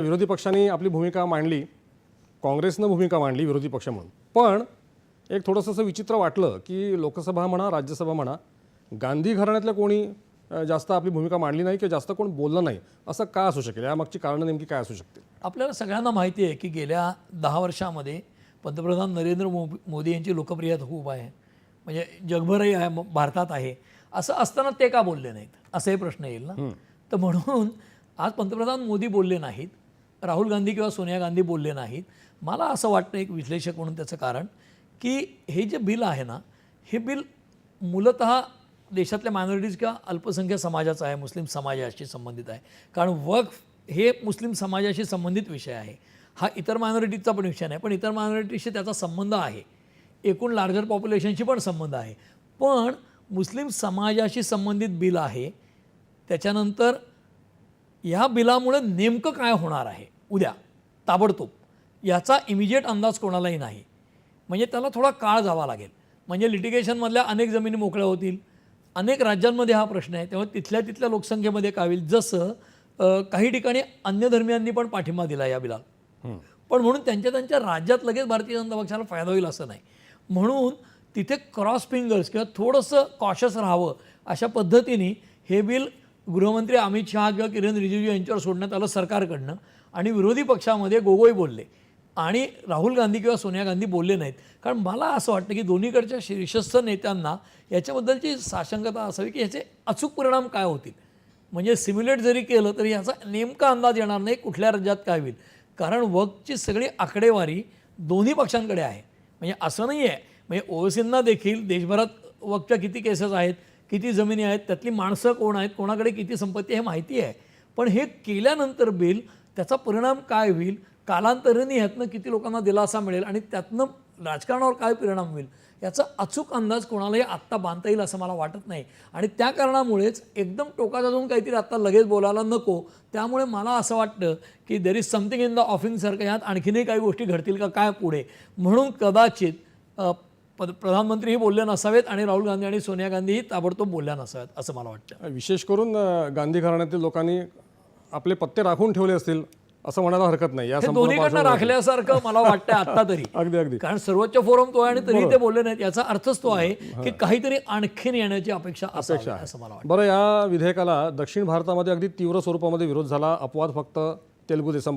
विरोधी पक्षांनी आपली भूमिका मांडली काँग्रेसनं भूमिका मांडली विरोधी पक्ष म्हणून. पण एक थोडंसं असं विचित्र वाटलं की लोकसभा म्हणा राज्यसभा म्हणा गांधी घराण्यातल्या कोणी जास्त आपली भूमिका मांडली नाही किंवा जास्त कोण बोललं नाही असं का असू शकेल? यामागची कारणं नेमकी काय असू शकतील? आपल्याला सगळ्यांना माहिती आहे की गेल्या दहा वर्षामध्ये पंतप्रधान नरेंद्र मो मोदी यांची लोकप्रियता खूप आहे. म्हणजे जगभरही आहे भारतात आहे. असं असताना ते का बोलले नाहीत? असाही प्रश्न येईल ना? तर म्हणून आज पंतप्रधान मोदी बोलले नाहीत. राहुल गांधी किंवा सोनिया गांधी बोलले नाहीत. मला असं वाटतं एक विश्लेषक म्हणून त्याचं कारण की हे जे बिल आहे ना हे बिल मूलतः देशातल्या मायनॉरिटीज किंवा अल्पसंख्याक समाजाचं आहे मुस्लिम समाजाशी संबंधित आहे. कारण वक्फ हे मुस्लिम समाजाशी संबंधित विषय आहे. हा इतर मायनॉरिटीजचा पण विषय नाही पण इतर मायनॉरिटीशी त्याचा संबंध आहे. एकूण लार्जर पॉप्युलेशनशी पण संबंध आहे. पण मुस्लिम समाजाशी संबंधित बिल आहे त्याच्यानंतर या बिलामुळे नेमकं काय होणार आहे? उद्या ताबडतोब. याचा इमिजिएट अंदाज कोणालाही नाही. म्हणजे त्याला थोडा काळ जावा लागेल. म्हणजे लिटिगेशनमधल्या अनेक जमिनी मोकळ्या होतील. अनेक राज्यांमध्ये हा प्रश्न आहे. तेव्हा तिथल्या तिथल्या लोकसंख्येमध्ये काय होईल जसं काही ठिकाणी अन्य धर्मियांनी पण पाठिंबा दिला या बिलाला. पण म्हणून त्यांच्या त्यांच्या राज्यात लगेच भारतीय जनता पक्षाला फायदा होईल असं नाही. म्हणून तिथे क्रॉस फिंगर्स किंवा थोडंसं कॉशस राहावं अशा पद्धतीने हे बिल गृहमंत्री अमित शहा किंवा किरण रिजिजू यांच्यावर सोडण्यात आलं सरकारकडनं आणि विरोधी पक्षामध्ये गोगोई बोलले. आणि राहुल गांधी किंवा सोनिया गांधी बोलले नाहीत. कारण मला असं वाटतं की दोन्हीकडच्या शीर्षस्थ नेत्यांना याच्याबद्दलची साशंकता असावी की ह्याचे अचूक परिणाम काय होतील. म्हणजे सिम्युलेट जरी केलं तरी याचा नेमका अंदाज येणार नाही कुठल्या राज्यात काय होईल. कारण वकची सगळी आकडेवारी दोन्ही पक्षांकडे आहे. म्हणजे असं नाही आहे म्हणजे ओवेसींना देखील देशभरात वकच्या किती केसेस आहेत? किती जमिनी आहेत त्यातली माणसं कोण आहेत कोणाकडे किती संपत्ती हे माहिती आहे. पण हे केल्यानंतर बिल त्याचा परिणाम काय होईल? कालांतराने ह्यातनं किती लोकांना दिलासा मिळेल आणि त्यातनं राजकारणावर काय परिणाम होईल? याचा अचूक अंदाज कोणालाही आत्ता बांधता येईल असं मला वाटत नाही. आणि त्या कारणामुळेच एकदम टोकाचा जाऊन काहीतरी आत्ता लगेच बोलायला नको. त्यामुळे मला असं वाटतं की there is something in the ऑफिंगसारखं यात आणखीनही काही गोष्टी घडतील का काय पुढे? म्हणून कदाचित पद- प्रधानमंत्रीही बोलले नसावेत आणि राहुल गांधी आणि सोनिया गांधीही ताबडतोब बोलल्या नसाव्यात असं मला वाटतं. विशेष करून गांधी घराण्यातील लोकांनी आपले पत्ते राखून ठेवले असतील असं म्हणायला हरकत नाही. या दोन्हीकडनं राखल्यासारखं मला वाटतं आत्ता तरी. अगदी अगदी. कारण सर्वोच्च फोरम तो आहे आणि तरी ते बोलले नाहीत. याचा अर्थच तो आहे की काहीतरी आणखीन येण्याची अपेक्षा असावी असं मला वाटतं. बरं या विधेयकाला दक्षिण भारतामध्ये अगदी तीव्र स्वरूपामध्ये विरोध झाला. अपवाद फक्त तेलुगू देसम